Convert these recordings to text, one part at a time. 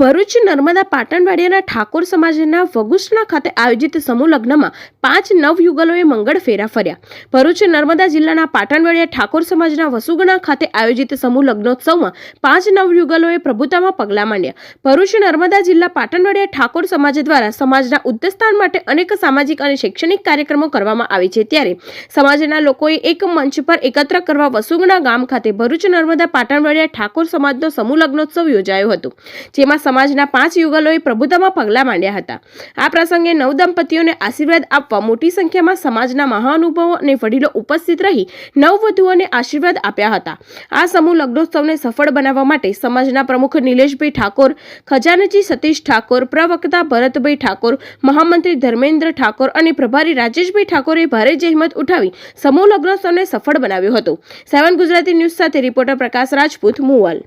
ભરૂચ નર્મદા પાટણવાડિયાના ઠાકોર સમાજના વગુસણા ખાતે આયોજિત સમૂહ લગ્નમાં પાંચ નવયુગલોએ મંગળ ફેરા ફર્યા. ભરૂચ નર્મદા જિલ્લાના પાટણવાડિયા ઠાકોર સમાજના વસુગણા ખાતે આયોજિત સમૂહ લગ્નોત્સવમાં પાંચ નવયુગલોએ પ્રભુતામાં પગલાં માંડ્યા. ભરૂચ નર્મદા જિલ્લા પાટણવાડિયા ઠાકોર સમાજ દ્વારા સમાજના ઉદ્દેસ્થાન માટે અનેક સામાજિક અને શૈક્ષણિક કાર્યક્રમો કરવામાં આવે છે. ત્યારે સમાજના લોકોએ એક મંચ પર એકત્ર કરવા વસુગણા ગામ ખાતે ભરૂચ નર્મદા પાટણવાડિયા ઠાકોર સમાજનો સમૂહ લગ્નોત્સવ યોજાયો હતો, જેમાં સમાજના પાંચ યુગલોએ પ્રભુતામાં પગલાં માંડ્યા હતા. આ પ્રસંગે નવ દંપતીઓને આશીર્વાદ આપવા મોટી સંખ્યામાં સમાજના મહાનુભાવો અને વડીલો ઉપસ્થિત રહી નવવધુઓને આશીર્વાદ આપ્યા હતા. આ સમૂહ લગ્નોત્સવને સફળ બનાવવા માટે સમાજના પ્રમુખ નિલેશભાઈ ઠાકોર, ખજાનચી સતીશ ઠાકોર, પ્રવક્તા ભરતભાઈ ઠાકોર, મહામંત્રી ધર્મેન્દ્ર ઠાકોર અને પ્રભારી રાજેશભાઈ ઠાકોરે ભારે જહેમત ઉઠાવી સમૂહ લગ્નોત્સવને સફળ બનાવ્યો હતો. સેવન ગુજરાતી ન્યૂઝ સાથે રિપોર્ટર પ્રકાશ રાજપૂત, મુવાલ.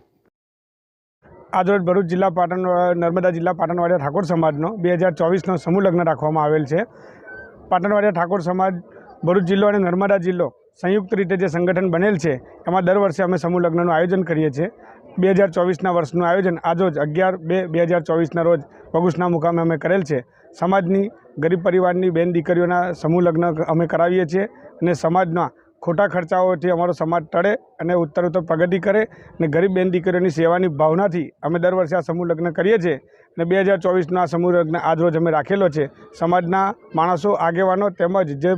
આજરોજ ભરૂચ જિલ્લા પાટણ નર્મદા જિલ્લા પાટણવાડિયા ઠાકોર સમાજનો બે હજાર ચોવીસનો સમૂહ લગ્ન રાખવામાં આવેલ છે. પાટણવાડિયા ઠાકોર સમાજ, ભરૂચ જિલ્લો અને નર્મદા જિલ્લો સંયુક્ત રીતે જે સંગઠન બનેલ છે, એમાં દર વર્ષે અમે સમૂહ લગ્નનું આયોજન કરીએ છીએ. બે હજાર ચોવીસના વર્ષનું આયોજન આજોજ અગિયાર બે બે હજાર ચોવીસના રોજ પગુસના મુકામે અમે કરેલ છે. સમાજની, ગરીબ પરિવારની બેન દીકરીઓના સમૂહ લગ્ન અમે કરાવીએ છીએ અને સમાજના ખોટા ખર્ચાઓથી અમારો સમાજ ટળે અને ઉત્તર ઉત્તર પ્રગતિ કરે અને ગરીબ બેન દીકરીઓની સેવાની ભાવનાથી અમે દર વર્ષે આ સમૂહ લગ્ન કરીએ છીએ અને બે હજાર ચોવીસનો આ સમૂહ લગ્ન આજરોજ અમે રાખેલો છે. સમાજના માણસો, આગેવાનો તેમજ જે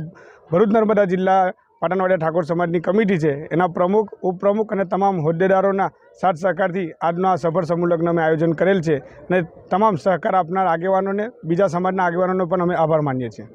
ભરૂચ નર્મદા જિલ્લા પાટણવાડિયા ઠાકોર સમાજની કમિટી છે, એના પ્રમુખ, ઉપપ્રમુખ અને તમામ હોદ્દેદારોના સાથ સહકારથી આજનો આ સફળ સમૂહ લગ્ન અમે આયોજન કરેલ છે અને તમામ સહકાર આપનાર આગેવાનોને, બીજા સમાજના આગેવાનોનો પણ અમે આભાર માનીએ છીએ.